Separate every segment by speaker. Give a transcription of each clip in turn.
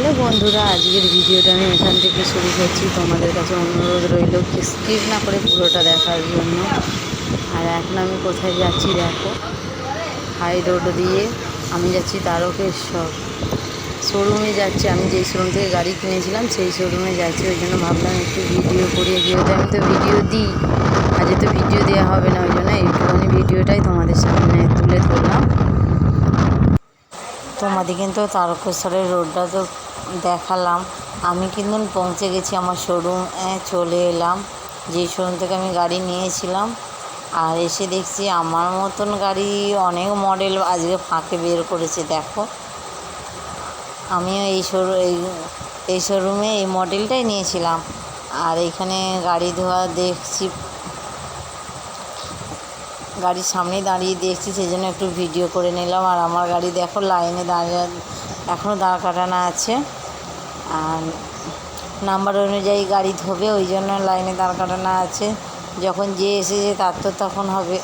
Speaker 1: Hello বন্ধুরা, আজকের ভিডিওটা আমি এখান থেকে শুরু করছি। তোমাদের কাছে অনুরোধ রইল স্কিপ না করে পুরোটা দেখার জন্য। আর এখন আমি কোথায় যাচ্ছি দেখো হাই রোড দিয়ে আমি যাচ্ছি তারকেশ্বর। শোরুমে যাচ্ছি, আমি যেই শোরুম থেকে গাড়ি কিনেছিলাম, সেই শোরুমে যাচ্ছি। ওই জন্য ভাবলাম একটু ভিডিও করি যেহেতু আমি তো ভিডিও দিই আজকে তো ভিডিও দেওয়া হবে না, ওই জন্য এইটুখানি ভিডিওটাই তোমাদের সামনে তুলে ধরলাম। তোমাদের কিন্তু তারকেশ্বরের রোডটা তো দেখালাম। আমি কিন্তু পৌঁছে গেছি আমার শোরুম চলে এলাম। যেই শোরুম থেকে আমি গাড়ি নিয়েছিলাম, আর এসে দেখছি আমার মতন গাড়ি অনেক মডেল আজকে ফাঁকে বের করেছে, দেখো। আমিও এই শোরু এই এই শোরুমে এই মডেলটাই নিয়েছিলাম। আর এখানে গাড়ি ধোয়া দেখছি। গাড়ির সামনে দাঁড়িয়ে দেখছি সেই জন্য একটু ভিডিও করে নিলাম। আর আমার গাড়ি দেখো লাইনে দাঁড়িয়ে এখনও দাঁড় কাটানো আছে। নাম্বার অনুযায়ী গাড়ি ধোবে, ওই জন্য লাইনে দাঁড় কাটানো আছে। যখন যে এসেছে তার তো তখন হবে।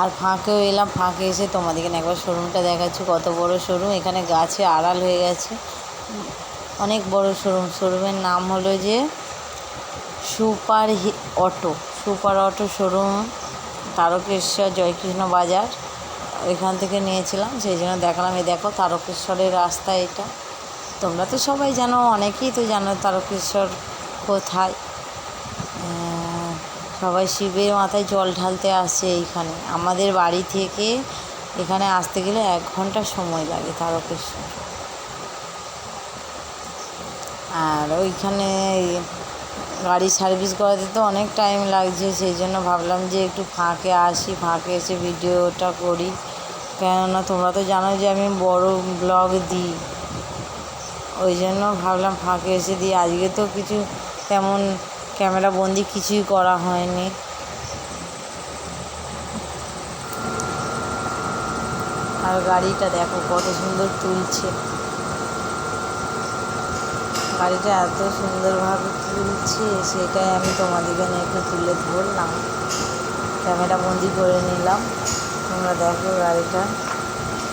Speaker 1: আর ফাঁকেও এলাম, ফাঁকে এসে তোমাদেরকে একবার শোরুমটা দেখাচ্ছি। কত বড় শোরুম, এখানে গাছে আড়াল হয়ে গেছে। অনেক বড় শোরুম। শোরুমের নাম হলো যে super auto. Super auto showroom, Tarakeswar, Joykrishna Bazar. ওইখান থেকে নিয়েছিলাম, সেই জন্য দেখালাম। এই দেখো তারকেশ্বরের রাস্তা এটা। তোমরা তো সবাই জানো, অনেকেই তো জানো তারকেশ্বর কোথায়। সবাই শিবের মাথায় জল ঢালতে আসে এইখানে। আমাদের বাড়ি থেকে এখানে আসতে গেলে এক ঘণ্টা সময় লাগে তারকেশ্বর। আর ওইখানে গাড়ি সার্ভিস করাতে তো অনেক টাইম লাগছে, সেই জন্য ভাবলাম যে একটু ফাঁকে আসি, ফাঁকে এসে ভিডিওটা করি। কেননা তোমরা তো জানো যে আমি বড় ব্লগ দিই। ওই জন্য ভাবলাম ফাঁকে এসে দিই। আজকে তো কিছু তেমন ক্যামেরা বন্দি কিছুই করা হয়নি। আর গাড়িটা দেখো কত সুন্দর তুলছে। গাড়িটা এত সুন্দরভাবে তুলছে, সেটাই আমি তোমাদেরকে একটু তুলে ধরলাম। ক্যামেরা বন্দি করে নিলাম। তোমরা দেখো গাড়িটা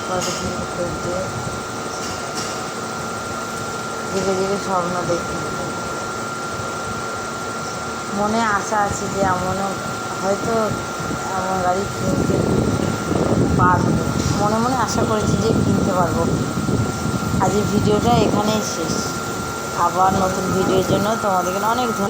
Speaker 1: কত সুন্দর তুলছে ধীরে ধীরে স্বপ্ন দেখি। মনে আশা আছে যে এমনও, হয়তো এমন গাড়ি কিনতে পারব। মনে মনে আশা করেছি যে কিনতে পারব। আজকের ভিডিওটা এখানেই শেষ। আবার নতুন ভিডিওর জন্য তোমাদেরকে অনেক ধন্যবাদ।